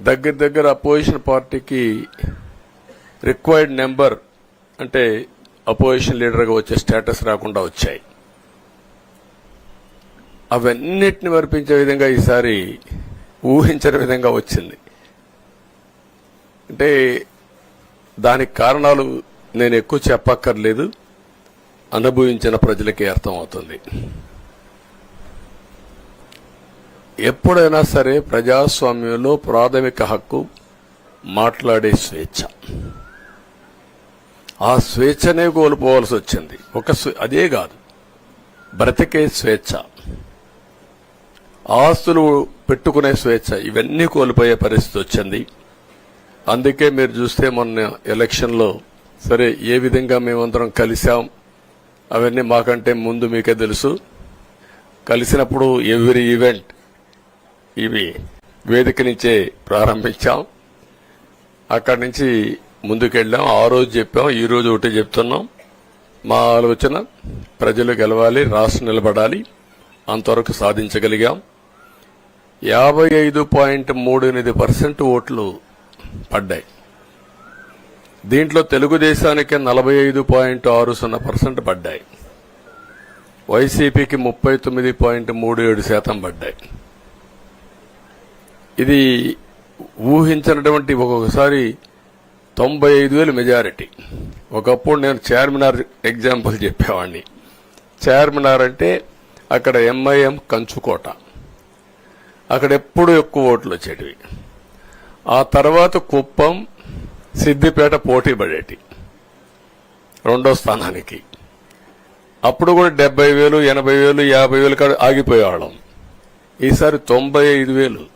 దగ్గర దగ్గర అపోజిషన్ పార్టీకి రిక్వైర్డ్ నెంబర్ అంటే అపోజిషన్ లీడర్గా వచ్చే స్టేటస్ రాకుండా వచ్చాయి. అవన్నిటిని వర్పించే విధంగా ఈసారి ఊహించని విధంగా వచ్చింది. అంటే దానికి కారణాలు నేను ఎక్కువ చెప్పక్కర్లేదు. అనుభవించిన ప్రజలకే అర్థమవుతుంది. ఎప్పుడైనా సరే ప్రజాస్వామ్యంలో ప్రాథమిక హక్కు మాట్లాడే స్వేచ్ఛ. ఆ స్వేచ్ఛనే కోల్పోవలసి వచ్చింది. ఒక స్వే- అదే కాదు. బ్రతికే స్వేచ్ఛ. ఆస్తులు పెట్టుకునే స్వేచ్ఛ. ఇవన్నీ కోల్పోయే పరిస్థితి వచ్చింది. అందుకే మీరు చూస్తే మొన్న ఎలక్షన్లో సరే ఏ విధంగా మేమందరం కలిశాం? అవన్నీ మాకంటే ముందు మీకే తెలుసు. కలిసినప్పుడు ఎవ్రీ ఈవెంట్ ఇవి వేదిక నుంచే ప్రారంభించాం. అక్కడి నుంచి ముందుకెళ్ళాం. ఆ రోజు చెప్పాం ఈ రోజు ఒకటి చెప్తున్నాం. మా ఆలోచన ప్రజలు గెలవాలి రాష్ట్రం నిలబడాలి అంతవరకు సాధించగలిగాం. యాభై ఐదు పాయింట్ మూడు ఎనిమిది పర్సెంట్ ఓట్లు పడ్డాయి. దీంట్లో తెలుగుదేశానికి నలభై ఐదు పాయింట్ ఆరు సున్నా పర్సెంట్ పడ్డాయి. వైసీపీకి ముప్పై తొమ్మిది పాయింట్ మూడు ఏడు శాతం పడ్డాయి. ఇది ఊహించినటువంటి ఒక్కొక్కసారి తొంభై ఐదు వేలు మెజారిటీ. ఒకప్పుడు నేను చార్మినార్ ఎగ్జాంపుల్ చెప్పేవాడిని చార్మినార్ అంటే అక్కడ ఎంఐఎం కంచుకోట. అక్కడ ఎప్పుడు ఎక్కువ ఓట్లు వచ్చేటివి. ఆ తర్వాత కుప్పం సిద్దిపేట పోటీ పడేటి. రెండో స్థానానికి. అప్పుడు కూడా డెబ్బై వేలు ఎనభై వేలు యాభై వేలు కాడ ఆగిపోయేవాళ్ళం. ఈసారి తొంభై ఐదు వేలు.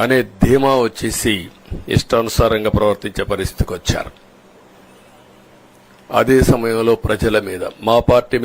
అనే ధీమా వచ్చేసి ఇష్టానుసారంగా ప్రవర్తించే పరిస్థితికి వచ్చారు. అదే సమయంలో ప్రజల మీద మా పార్టీ